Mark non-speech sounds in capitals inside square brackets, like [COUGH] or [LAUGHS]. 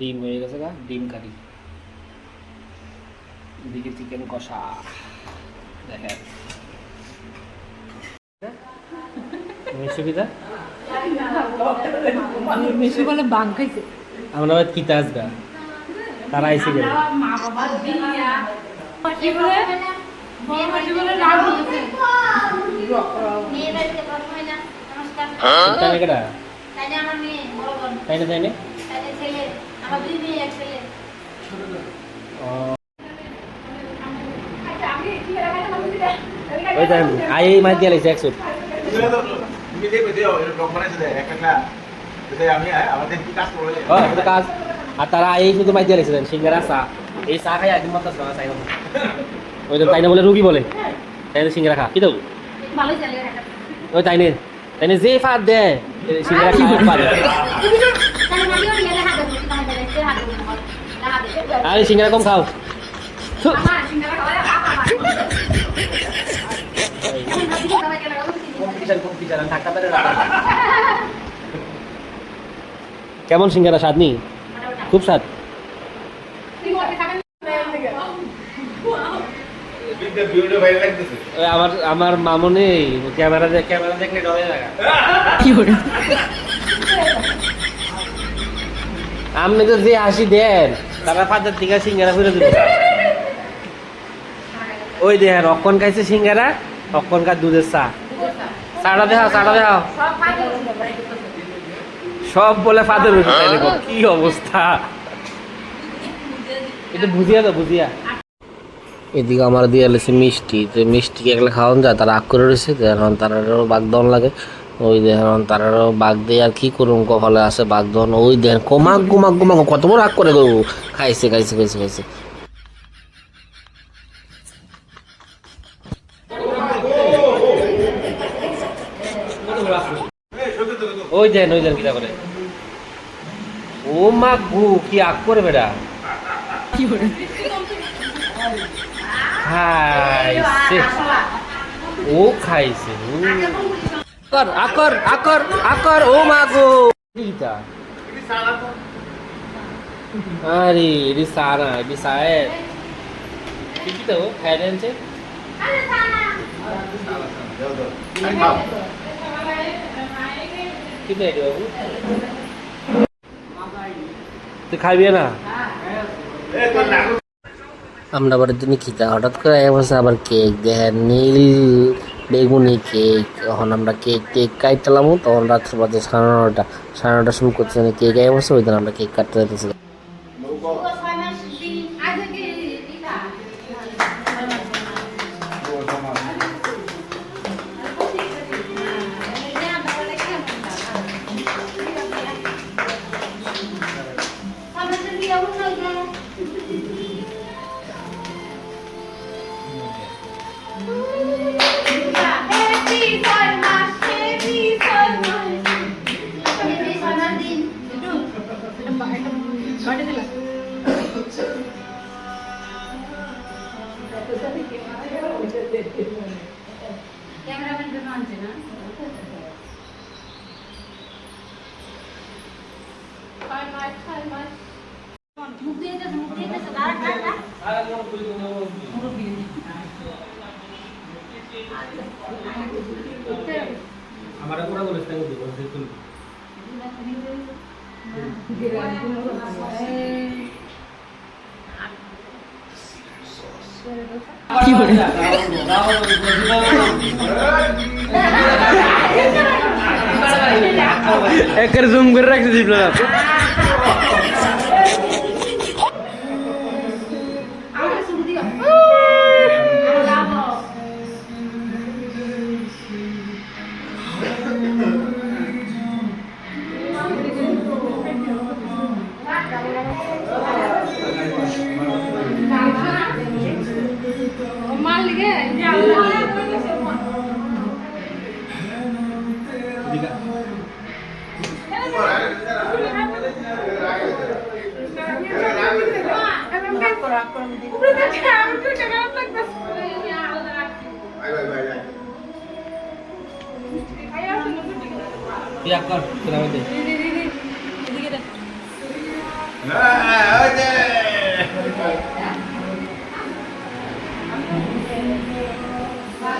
ডিম হয়ে গেছে গা ডিম কারি। এদিকে চিকেন কষা। দেখেন। মিশু বলে বাং খাইছে। আমরা আবার কিতা আসবা তারা আইসে গেলে। বলছে তাই না তাই না? ওই তাই আই এই মাছ দিয়ে লাগছে একশো কাজ। আর তারা শুধু মাছ দিয়ে লাগছে সিঙ্গারা চা। এই চা খাই একদিন চাই না। ওই তো তাই না বলে রুগী বলে। তাই না সিঙ্গারা খা। কি দেবো ভালোই চলে ওই তাই নে তাই না যে ফাঁদ দে সিঙ্গারা খাওয়ার ফাঁদ আরে সিঙ্গারা কম খাও। কেমন সিঙ্গারা স্বাদ নি খুব স্বাদ আমার আমার মামনে ক্যামেরা ক্যামেরা দেখলে ডরে লাগা কি করে আপনি তো যে হাসি দেন তারা দিকে সিঙ্গারা ফিরে ওই খাইছে সিঙ্গারা দুধের চা। সব বলে ফাদের উঠে কি অবস্থা। এটা বুঝিয়া তো বুঝিয়া। এদিকে আমার দিয়ে মিষ্টি, তো মিষ্টি একলা খাওয়ান যায়? তারা আগ করে রয়েছে তারারও বাগদন লাগে। ওই দেখেন তারারও বাগ দিয়ে আর কি করুন কপালে আছে বাগদন ওই দেখেন, কমাক গুমাক গুমাক কত বড় আগ করে গো। খাইছে খাইছে খাইছে খাইছে। ওই দেন ওই দেন কিটা করে। ও মা গু, কি আগ করে বেটা। কি করে খাইছে, ও। খাইছে আকর আকর আকর আকর ও মা গো কিটা আরে এডি সারা এডি সায়ের কি তো খাই দেনছে কি দে বাবু তুই খাইবি না আমরা আবার দিন খিতা হঠাৎ করে এক বছর আবার কেক দেখেন নীল বেগুনি কেক, তখন আমরা কেক কেক কাটতাম তখন রাত্র বাজে সাড়ে নটা সাড়ে নটার সময় করতে কেক বছর ওই দিন আমরা কেক কাটতে যেতেছি ಮಾಡಿದಿಲ್ಲ ಕ್ಯಾಮ್ರಾಮನ್ ಬಂದು ಅಂತೀನಾ ಬಾಯ್ ಬಾಯ್ ಬಾಯ್ ಬಾಯ್ ಮುಗ್ದಿದೆ ಮುಗ್ದಿದೆ ಸದಾ ಕಾಟ ಆ ಮೂರು ಬಿಡಿ ಮೂರು ಬಿಡಿ हमारा पूरा गुलस्ता को देखो बिल्कुल [LAUGHS] কি করে একের জুম করে রাখছে জিপলা মার লিগে তুই আক কর তোরা মধ্যে হ্যাঁ, ওই যে।